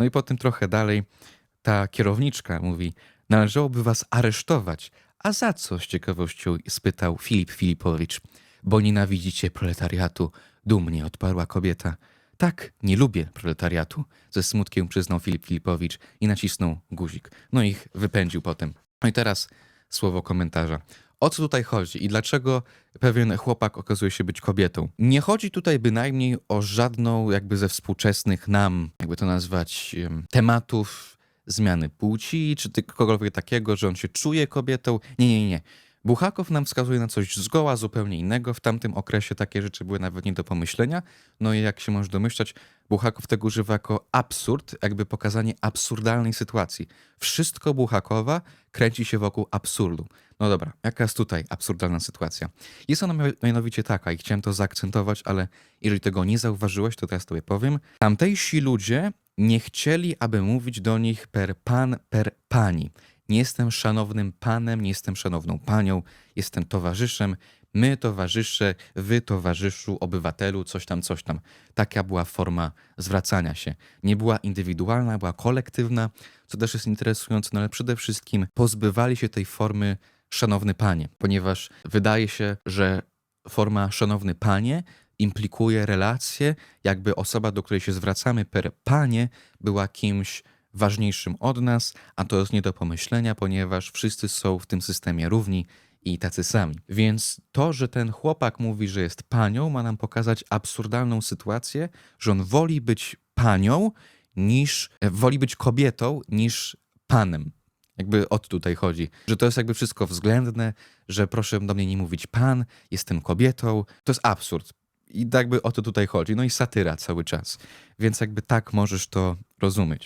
No i potem trochę dalej ta kierowniczka mówi, należałoby was aresztować. A za co? Z ciekawością spytał Filip Filipowicz. Bo nienawidzicie proletariatu, dumnie odparła kobieta. Tak, nie lubię proletariatu, ze smutkiem przyznał Filip Filipowicz i nacisnął guzik. No ich wypędził potem. No i teraz słowo komentarza. O co tutaj chodzi i dlaczego pewien chłopak okazuje się być kobietą? Nie chodzi tutaj bynajmniej o żadną jakby ze współczesnych nam, jakby to nazwać, em, tematów zmiany płci, czy kogokolwiek takiego, że on się czuje kobietą. Nie, nie, nie. Buchakow nam wskazuje na coś zgoła zupełnie innego. W tamtym okresie takie rzeczy były nawet nie do pomyślenia. No i jak się możesz domyślać, Buchakow tego używa jako absurd, jakby pokazanie absurdalnej sytuacji. Wszystko Buchakowa kręci się wokół absurdu. No dobra, jaka jest tutaj absurdalna sytuacja? Jest ona mia- mianowicie taka i chciałem to zaakcentować, ale jeżeli tego nie zauważyłeś, to teraz tobie powiem. Tamtejsi ludzie nie chcieli, aby mówić do nich per pan, per pani. Nie jestem szanownym panem, nie jestem szanowną panią, jestem towarzyszem. My, towarzysze, wy, towarzyszu, obywatelu, coś tam, coś tam. Taka była forma zwracania się. Nie była indywidualna, była kolektywna, co też jest interesujące, no ale przede wszystkim pozbywali się tej formy szanowny panie, ponieważ wydaje się, że forma szanowny panie implikuje relację, jakby osoba, do której się zwracamy per panie, była kimś ważniejszym od nas, a to jest nie do pomyślenia, ponieważ wszyscy są w tym systemie równi i tacy sami. Więc to, że ten chłopak mówi, że jest panią, ma nam pokazać absurdalną sytuację, że on woli być panią niż, e, woli być kobietą niż panem. Jakby o to tutaj chodzi, że to jest jakby wszystko względne, że proszę do mnie nie mówić pan, jestem kobietą. To jest absurd. I jakby o to tutaj chodzi. No i satyra cały czas. Więc jakby tak możesz to rozumieć.